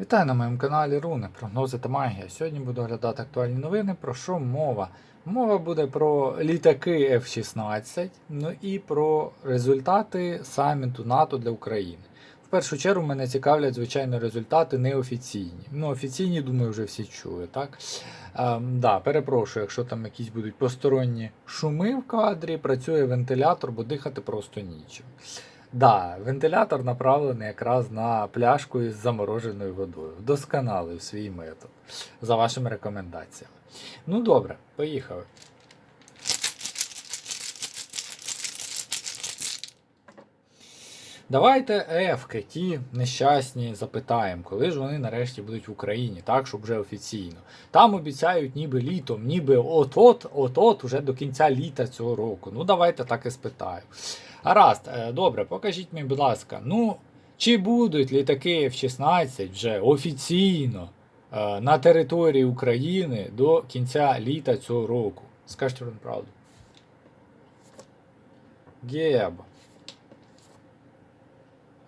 Вітаю на моєму каналі Руни, прогнози та магія. Сьогодні буду оглядати актуальні новини. Про що мова? Мова буде про літаки F-16, ну і про результати саміту НАТО для України. В першу чергу мене цікавлять, звичайно, результати неофіційні. Ну, офіційні, думаю, вже всі чули, так? Ем, да, перепрошую, якщо там якісь будуть посторонні шуми в кадрі, працює вентилятор, бо дихати просто нічим. Да, вентилятор направлений якраз на пляшку із замороженою водою. Вдосконалив свій метод за вашими рекомендаціями. Ну добре, поїхали. Давайте ефки, ті нещасні, запитаємо, коли ж вони нарешті будуть в Україні, так, щоб вже офіційно. Там обіцяють ніби літом, ніби от-от, от-от, уже до кінця літа цього року. Ну, давайте так і спитаю. Гаразд, е, добре, покажіть мені, будь ласка, ну, чи будуть літаки F-16 вже офіційно е, на території України до кінця літа цього року? Скажіть вам правду. Геб.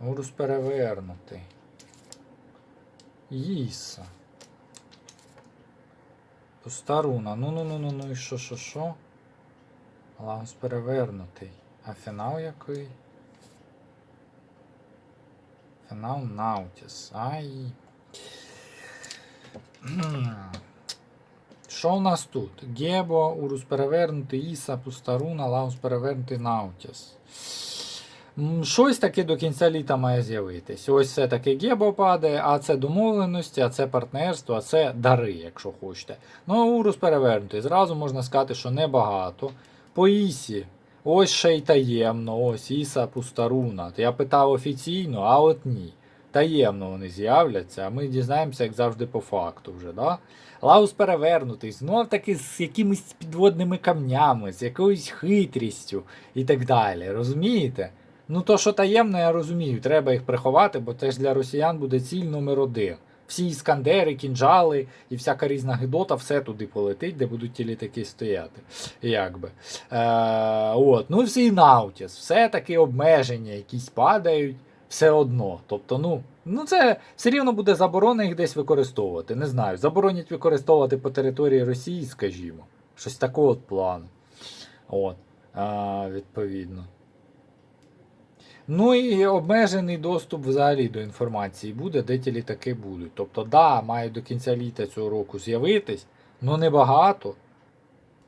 Урус перевернутий. Їса. Постаруна. Ну ну ну ну ну і що, що, що? Лагус перевернутий. А фінал який? Фінал Наутіс. Ай. Що у нас тут? Гебо, Урус перевернутий, Іса, Пустаруна, Лаус перевернутий, Наутіс. Щось таке до кінця літа має з'явитись. Ось це таке Гебо падає, а це домовленості, а це партнерство, а це дари, якщо хочете. Ну, а Урус перевернутий. Зразу можна сказати, що небагато. По Ісі. Ось ще й таємно, ось Іса Пустаруна. Я питав офіційно, а от ні. Таємно вони з'являться, а ми дізнаємося, як завжди, по факту вже. Да? Лаус перевернутий, знов таки з якимись підводними камнями, з якоюсь хитрістю і так далі. Розумієте? Ну, то, що таємно, я розумію, треба їх приховати, бо це ж для росіян буде ціль номер один. Всі іскандери, кінжали і всяка різна гидота, все туди полетить, де будуть ті літаки стояти. Якби. Е, от. Ну, всі Наутіс, все-таки обмеження якісь падають все одно. Тобто, ну, ну це все рівно буде заборона їх десь використовувати. Не знаю. Заборонять використовувати по території Росії, скажімо. Щось такого от плану. От. А, відповідно. Ну і обмежений доступ взагалі до інформації буде, де ті літаки будуть. Тобто, да, мають до кінця літа цього року з'явитись, але небагато.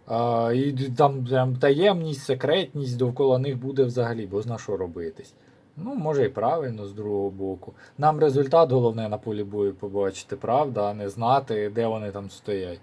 А, і там прям таємність, секретність довкола них буде взагалі, бо зна що робитись. Ну, може і правильно з другого боку. Нам результат головне на полі бою побачити, правда, а не знати, де вони там стоять.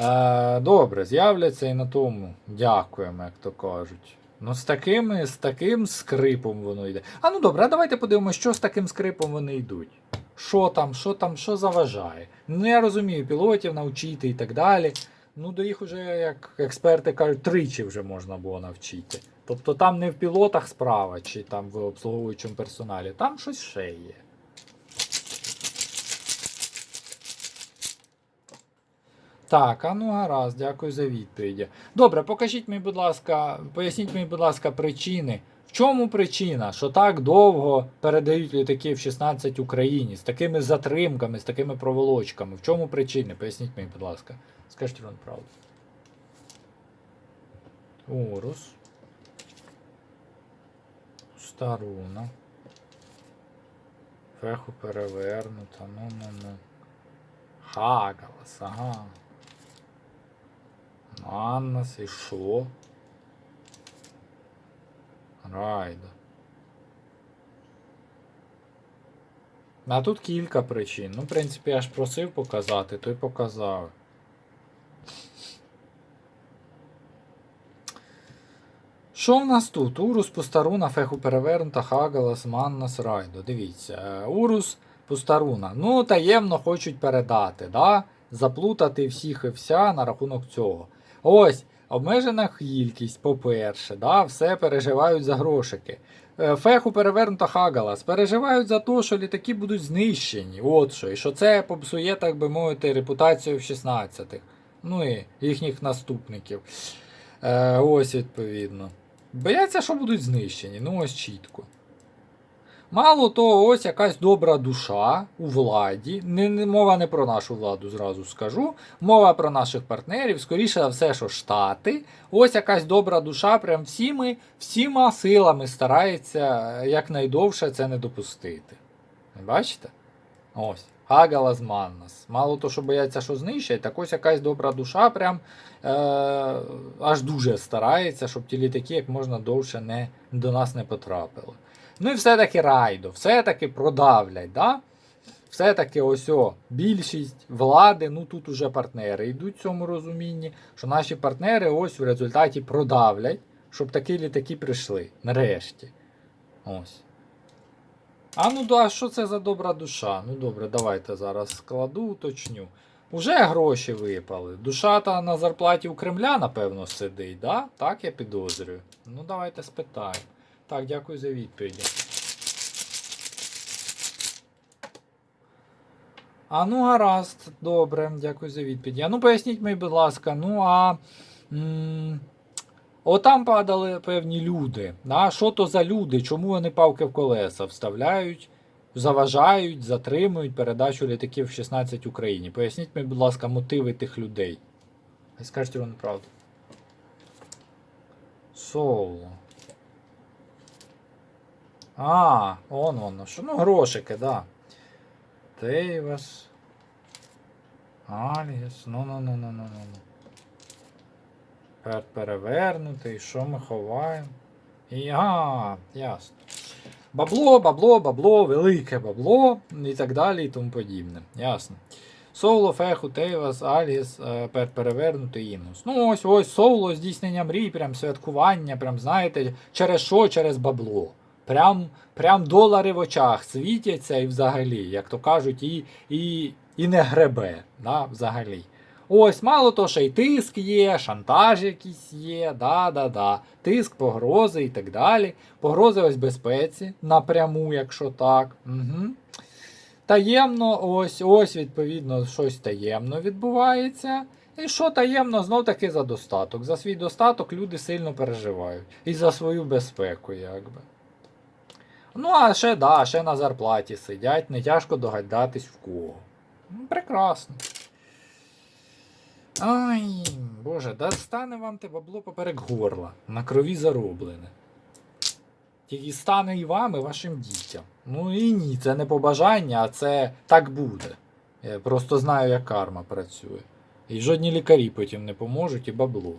Е, добре, з'являться і на тому. Дякуємо, як то кажуть. Ну, з такими, з таким скрипом воно йде. А ну добре, а давайте подивимося, що з таким скрипом вони йдуть. Що там, що там, що заважає. Ну, я розумію, пілотів навчити і так далі. Ну, до їх уже, як експерти кажуть, тричі вже можна було навчити. Тобто там не в пілотах справа, чи там в обслуговуючому персоналі, там щось ще є. Так, а ну гаразд, дякую за відповіді. Добре, покажіть мені, будь ласка, поясніть мені, будь ласка, причини. В чому причина, що так довго передають літаки в 16 Україні з такими затримками, з такими проволочками? В чому причини? Поясніть мені, будь ласка. Скажіть вам правду. Орус. Старуна. Феху перевернута. Ну-ну-ну. Хагалас, ага. Маннас і що? Райда. А тут кілька причин. Ну, в принципі, я ж просив показати, то й показав. Що в нас тут? Урус, Пустаруна, Феху перевернута, Хагалас, Маннас, Райдо. Дивіться. е, Урус, Пустаруна. Ну, таємно хочуть передати, да? заплутати всіх і вся на рахунок цього. Ось, обмежена кількість, по-перше, да? все переживають за грошики. Е, Феху перевернута Хагалас. Переживають за те, що літаки будуть знищені. От що. І що це попсує, так би мовити, репутацію в 16-х. Ну і їхніх наступників. Е, ось відповідно. Бояться, що будуть знищені. Ну ось чітко. Мало того, ось якась добра душа у владі. Не, не, мова не про нашу владу, зразу скажу. Мова про наших партнерів, скоріше за все, що Штати. Ось якась добра душа, прям всіми, всіма силами старається е, якнайдовше це не допустити. Бачите? Ось. Хагалас Маннас. Мало то, що бояться, що знищать, так ось якась добра душа прям е, аж дуже старається, щоб ті літаки як можна довше не, до нас не потрапили. Ну і все-таки райдо, все-таки продавлять. да? Все-таки ось о, більшість влади, ну тут уже партнери йдуть в цьому розумінні, що наші партнери ось в результаті продавлять, щоб такі літаки прийшли. Нарешті. Ось. А ну да, що це за добра душа? Ну добре, давайте зараз складу, уточню. Уже гроші випали. Душа та на зарплаті у Кремля, напевно, сидить, да? Так я підозрюю. Ну давайте спитаємо. Так, дякую за відповіді. А ну гаразд, добре, дякую за відповіді. А ну поясніть мені, будь ласка, ну а. М- Отам падали певні люди. Да? Що то за люди? Чому вони палки в колеса вставляють, заважають, затримують передачу літаків 16 Україні? Поясніть мені, будь ласка, мотиви тих людей. Скажіть вони правду. Соло. А, он воно. Що? Ну, грошики, да. Тейвас. Альгіс. Ну, ну, ну, ну, ну, ну. Пер перевернутий, що ми ховаємо? І, а, ясно. Бабло, бабло, бабло, велике бабло і так далі і тому подібне. Ясно. Соло, феху, Тейвас, Аліс, е, пер перевернутий інус. Ну ось ось соло, здійснення мрій, прям святкування, прям знаєте, через що? Через бабло. Прям, прям долари в очах світяться і взагалі, як то кажуть, і, і, і не гребе. Да, взагалі. Ось, мало то, що й тиск є, шантаж якийсь є, да-да-да, тиск, погрози і так далі. Погрози ось безпеці напряму, якщо так. Угу. Таємно, ось, ось, відповідно, щось таємно відбувається. І що таємно, знов таки за достаток. За свій достаток люди сильно переживають. І за свою безпеку, якби. Ну, а ще, да, ще на зарплаті сидять, не тяжко догадатись в кого. Ну, прекрасно. Ай, боже, да стане вам те бабло поперек горла, на крові зароблене. Тільки стане і вам, і вашим дітям. Ну і ні, це не побажання, а це так буде. Я просто знаю, як карма працює. І жодні лікарі потім не поможуть і бабло.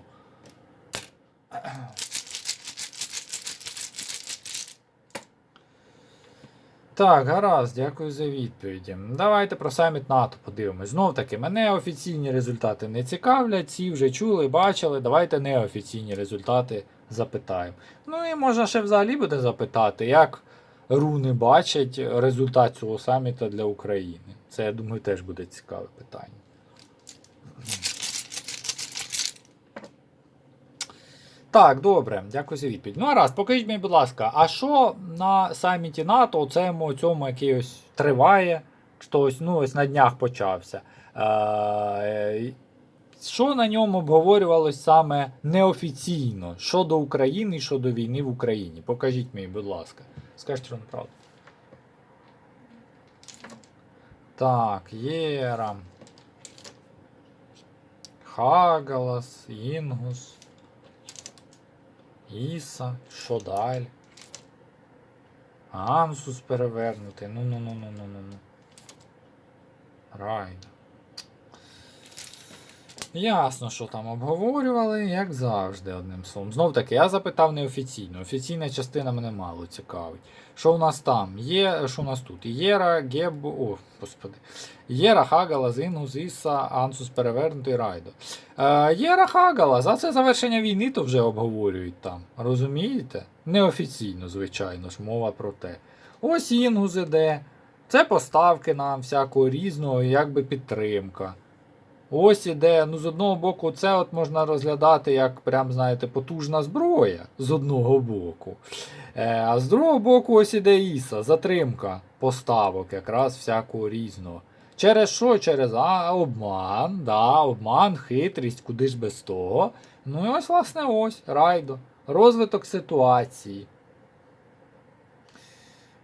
Так, гаразд, дякую за відповіді. Давайте про саміт НАТО подивимось. Знов таки, мене офіційні результати не цікавлять, ці вже чули, бачили. Давайте неофіційні результати запитаємо. Ну і можна ще взагалі буде запитати, як руни бачать результат цього саміта для України. Це, я думаю, теж буде цікаве питання. Так, добре, дякую за відповідь. Ну, раз, покажіть мені, будь ласка, а що на саміті НАТО, цьому, цьому який ось триває, що ось, ну, ось на днях почався. Е, що на ньому обговорювалось саме неофіційно щодо України щодо війни в Україні? Покажіть мені, будь ласка. Скажіть вам правду. Так, Єра. Хагалас, Інгус. Іса, що далі? Ансус перевернутий. Ну ну ну ну ну ну ну. Райно. Ясно, що там обговорювали, як завжди, одним словом. Знов таки, я запитав неофіційно. Офіційна частина мене мало цікавить. Що у нас там? Є, що у нас тут? Єра, Геб... О, господи. Єра, Хагала, Зінгус, Іса, Ансус перевернутий Райдо. Е, Єра Хагала, за це завершення війни то вже обговорюють там. Розумієте? Неофіційно, звичайно ж, мова про те. Ось Інгус іде. Це поставки нам всякого різного, якби підтримка. Ось іде, ну з одного боку, це от можна розглядати як прям, знаєте, потужна зброя з одного боку. Е, а з другого боку, ось іде Іса, затримка поставок, якраз всякого різного. Через що? Через а, обман, да, обман, хитрість, куди ж без того. Ну і ось, власне, ось, райдо. Розвиток ситуації.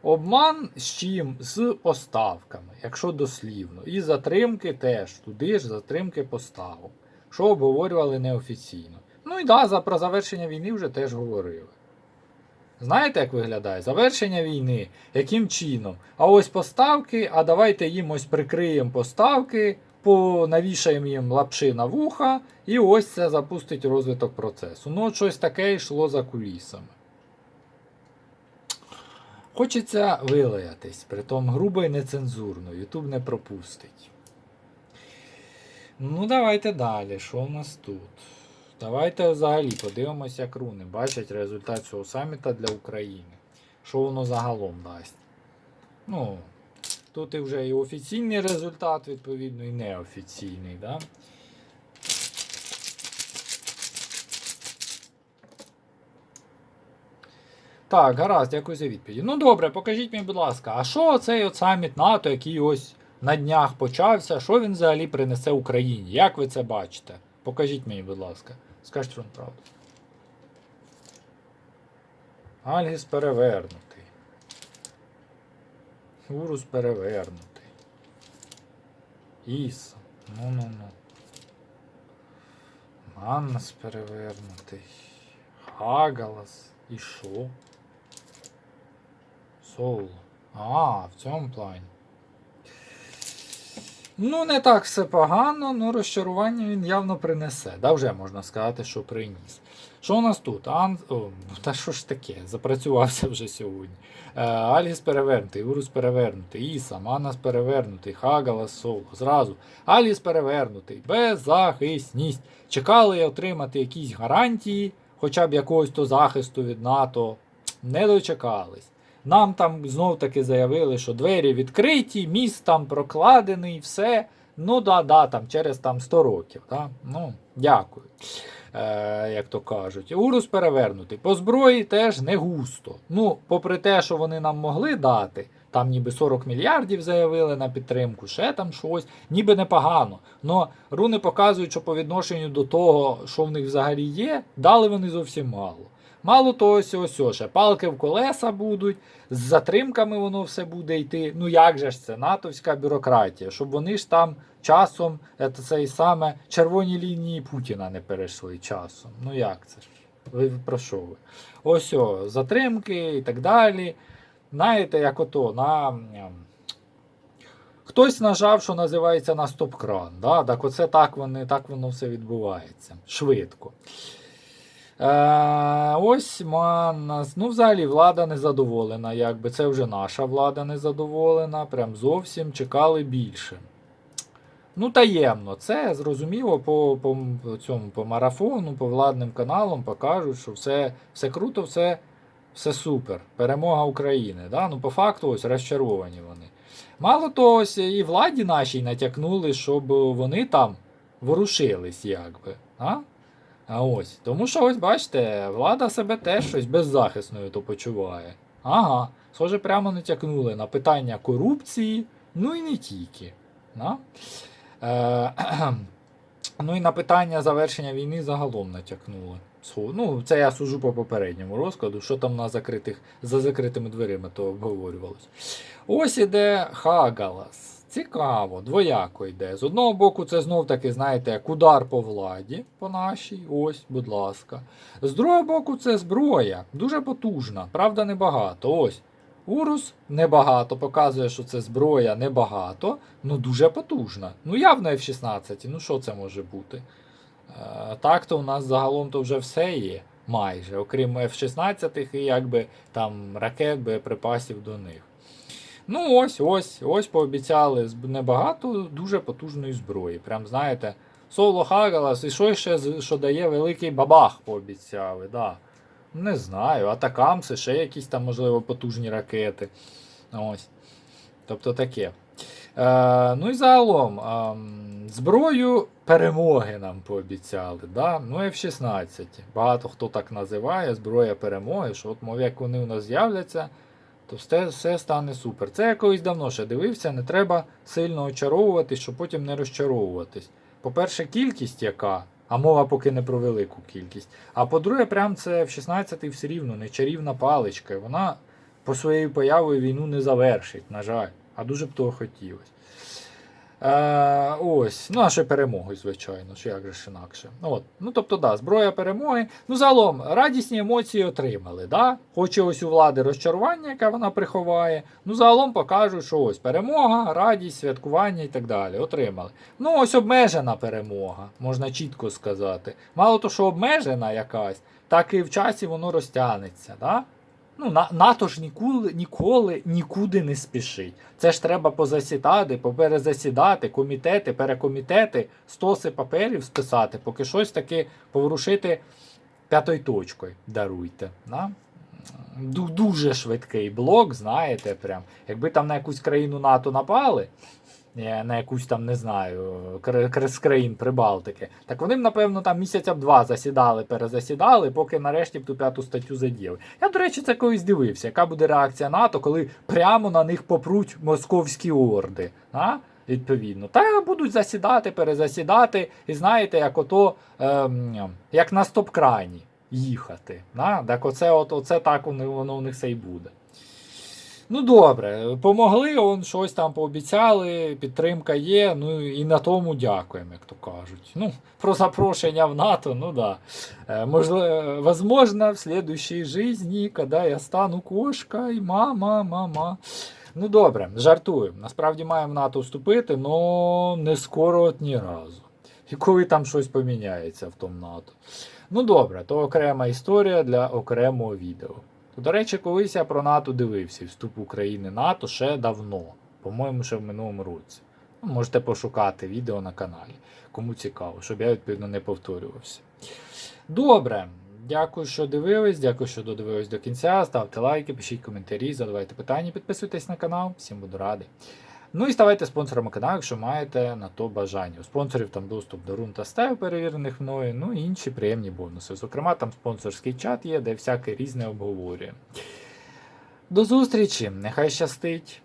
Обман з чим? З поставками, якщо дослівно. І затримки теж, туди ж затримки поставок. Що обговорювали неофіційно. Ну і да, за, про завершення війни вже теж говорили. Знаєте, як виглядає? Завершення війни, яким чином? А ось поставки, а давайте їм ось прикриємо поставки, по, навішаємо їм лапши на вуха, і ось це запустить розвиток процесу. Ну, щось таке йшло за кулісами. Хочеться вилаятись, притом грубо і нецензурно, Ютуб не пропустить. Ну, давайте далі. Що в нас тут? Давайте взагалі подивимося, як руни бачать результат цього саміта для України. Що воно загалом дасть? Ну, тут і вже і офіційний результат, відповідно, і неофіційний, да? Так, гаразд, дякую за відповіді. Ну добре, покажіть мені, будь ласка, а що цей от саміт НАТО, який ось на днях почався, що він взагалі принесе Україні? Як ви це бачите? Покажіть мені, будь ласка. Скажіть вам правду. Альгіс перевернутий. Урус перевернутий. Іса. Ну-ну-ну. Маннас перевернутий. Хагалас. І що? Соул. А, в цьому плані. Ну, не так все погано, але розчарування він явно принесе. Да, вже можна сказати, що приніс. Що у нас тут? Ан... О, та що ж таке? Запрацювався вже сьогодні. Е, Альгіс перевернутий, Урус перевернутий, Іса, Манас перевернутий, Хагалас Соло. Зразу. Альгіс перевернутий, беззахисність. Чекали отримати якісь гарантії, хоча б якогось то захисту від НАТО. Не дочекались. Нам там знов таки заявили, що двері відкриті, міст там прокладений, все. Ну да, да, там через там 100 років. Да? Ну, дякую. Е, як то кажуть. Урус перевернутий. По зброї теж не густо. Ну, попри те, що вони нам могли дати, там ніби 40 мільярдів заявили на підтримку, ще там щось, ніби непогано. Но руни показують, що по відношенню до того, що в них взагалі є, дали вони зовсім мало. Мало того, ось, ще палки в колеса будуть, з затримками воно все буде йти. Ну як же ж це? натовська бюрократія, щоб вони ж там часом це цей саме червоні лінії Путіна не перейшли часом. Ну як це ж? Ви про що ви? Ось о, затримки і так далі. Знаєте, як ото на. Хтось нажав, що називається на стоп-кран. Да? Так оце так, вони, так воно все відбувається. Швидко. Е, ось Маннас. Ну, взагалі, влада незадоволена. Якби це вже наша влада незадоволена. Прям зовсім чекали більше. Ну, таємно. Це зрозуміло по, по цьому по марафону, по владним каналам покажуть, що все, все круто, все, все супер. Перемога України. Да? Ну, по факту, ось розчаровані вони. Мало того, ось і владі нашій натякнули, щоб вони там ворушились, якби. А? А ось. Тому що, ось бачите, влада себе теж щось беззахисною то почуває. Ага, схоже, прямо натякнули на питання корупції, ну і не тільки. Да? Е, ну і на питання завершення війни загалом натякнули. Ну, це я сужу по попередньому розкладу, що там на закритих, за закритими дверима то обговорювалось. Ось іде Хагалас. Цікаво, двояко йде. З одного боку, це знов таки, знаєте, як удар по владі, по нашій. Ось, будь ласка. З другого боку, це зброя. Дуже потужна, правда, небагато. Ось. Урус небагато, показує, що це зброя небагато, ну дуже потужна. Ну, явно F-16, ну що це може бути? Е, так, то у нас загалом то вже все є. Майже, окрім F-16 і якби там ракет, боєприпасів до них. Ну, ось, ось, ось пообіцяли небагато дуже потужної зброї. Прям знаєте, Соло Хагалас, і що ще що дає великий бабах, пообіцяли. Да. Не знаю, атакамси, ще якісь там, можливо, потужні ракети. Ось. Тобто таке. Е, ну і загалом, ем, зброю перемоги нам пообіцяли. Да? Ну, F-16. Багато хто так називає, зброя перемоги, що от, мов, як вони у нас з'являться, то все, все стане супер. Це я колись давно ще дивився, не треба сильно очаровуватись, щоб потім не розчаровуватись. По-перше, кількість яка, а мова поки не про велику кількість. А по-друге, прям це в 16 все рівно не чарівна паличка. Вона по своєю появою війну не завершить, на жаль. А дуже б того хотілося. Е, ось, ну а перемогою, звичайно, що як же ж інакше. От. Ну, тобто, да, зброя перемоги. Ну, загалом, радісні емоції отримали. Да? Хоч і ось у влади розчарування, яке вона приховає. Ну, загалом покажуть, що ось перемога, радість, святкування і так далі. Отримали. Ну, ось обмежена перемога, можна чітко сказати. Мало то, що обмежена якась, так і в часі воно розтягнеться. Да? Ну, НАТО ж ніколи, ніколи нікуди не спішить. Це ж треба позасідати, поперезасідати, комітети, перекомітети, стоси паперів списати, поки щось таки поворушити п'ятою точкою. Даруйте. Да? Дуже швидкий блок, знаєте, прям. Якби там на якусь країну НАТО напали, на якусь там, не знаю, з країн Прибалтики, так вони б, напевно, там місяця б два засідали, перезасідали, поки нарешті б ту п'яту статтю задіяли. Я, до речі, це колись дивився, яка буде реакція НАТО, коли прямо на них попруть московські орди. А? Відповідно, та будуть засідати, перезасідати, і знаєте, як ото, ем, як на стоп-крані їхати. Да? Так оце, от, оце так воно, у них все і буде. Ну добре, помогли, он щось там пообіцяли, підтримка є, ну і на тому дякуємо, як то кажуть. Ну, про запрошення в НАТО, ну да. Е, Можливо, возможно, в следующей жизни, когда я стану кошкою, мама, мама. Ну добре, жартую. Насправді маємо в НАТО вступити, але не скоро от ні разу. І коли там щось поміняється в тому НАТО. Ну добре, то окрема історія для окремого відео. До речі, колись я про НАТО дивився вступ України НАТО ще давно, по-моєму, ще в минулому році. Ну, можете пошукати відео на каналі, кому цікаво, щоб я відповідно не повторювався. Добре, дякую, що дивились, дякую, що додивились до кінця. Ставте лайки, пишіть коментарі, задавайте питання, підписуйтесь на канал, всім буду радий. Ну і ставайте спонсорами каналу, якщо маєте на то бажання. У спонсорів там доступ до рун та стев, перевірених мною, ну і інші приємні бонуси. Зокрема, там спонсорський чат є, де всяке різне обговорює. До зустрічі! Нехай щастить!